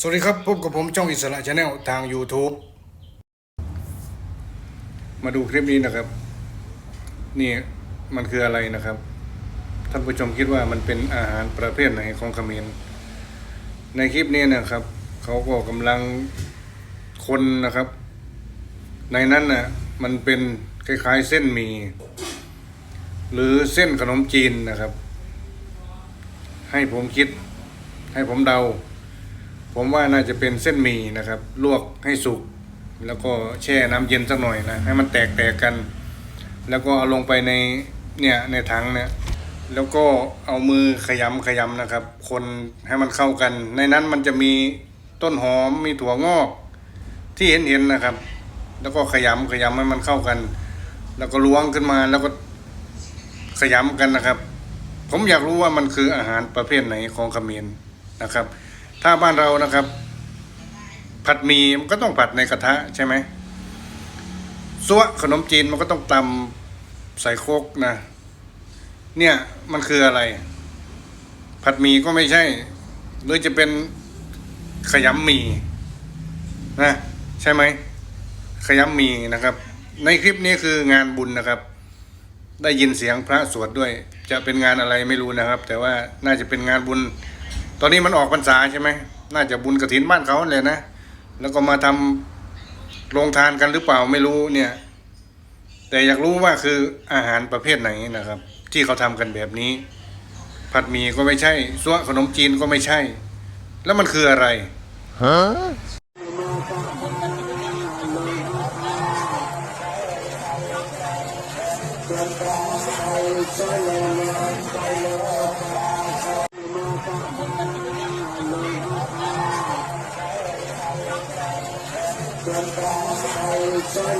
สวัสดีครับพบกับผมจ้องอิสระชาแนลทาง YouTube มาดูคลิปนี้นะครับ นี่มันคืออะไรนะครับ ท่านผู้ชมคิดว่ามันเป็นอาหารประเภทไหนของขมรในคลิปนี้นะครับ เขาก็กำลังคนนะครับ ในนั้นน่ะมันเป็นคล้ายๆเส้นหมี่หรือเส้นขนมจีนนะครับ ให้ผมคิด ให้ผมเดา ผมว่าน่าจะเป็นเส้นหมี่นะครับ ลวกให้สุก แล้วก็แช่น้ำเย็นสักหน่อยนะให้มันแตกแตกกัน แล้วก็เอาลงไปในเนี่ยในถังเนี่ยแล้วก็เอามือขยำขยำนะครับ คนให้มันเข้ากัน ในนั้นมันจะมีต้นหอมมีถั่วงอก ที่เห็นเห็นนะครับ แล้วก็ขยำขยำให้มันเข้ากัน แล้วก็ล้วงขึ้นมาแล้วก็ขยำกันนะครับ ผมอยากรู้ว่ามันคืออาหารประเภทไหนของขมรนะครับ ถ้าบ้านเรานะครับ ผัดหมี่มันก็ต้องผัดในกระทะใช่ไหมซัวขนมจีนมันก็ต้องตำใส่โคกนะ เนี่ยมันคืออะไร ผัดหมี่ก็ไม่ใช่ หรือจะเป็นขยำหมี่นะใช่ไหมขยำหมี่นะครับ ในคลิปนี้คืองานบุญนะครับ ได้ยินเสียงพระสวดด้วย จะเป็นงานอะไรไม่รู้นะครับ แต่ว่าน่าจะเป็นงานบุญ ตอนนี้มันออกพรรษาใช่ไหมน่าจะบุญกระถินบ้านเขาเลยนะแล้วก็มาทำโรงทานกันหรือเปล่าไม่รู้เนี่ย แต่อยากรู้ว่าคืออาหารประเภทไหนนะครับ ที่เขาทำกันแบบนี้ ผัดหมี่ก็ไม่ใช่ซัวขนมจีนก็ไม่ใช่ แล้วมันคืออะไรฮะ Goodbye,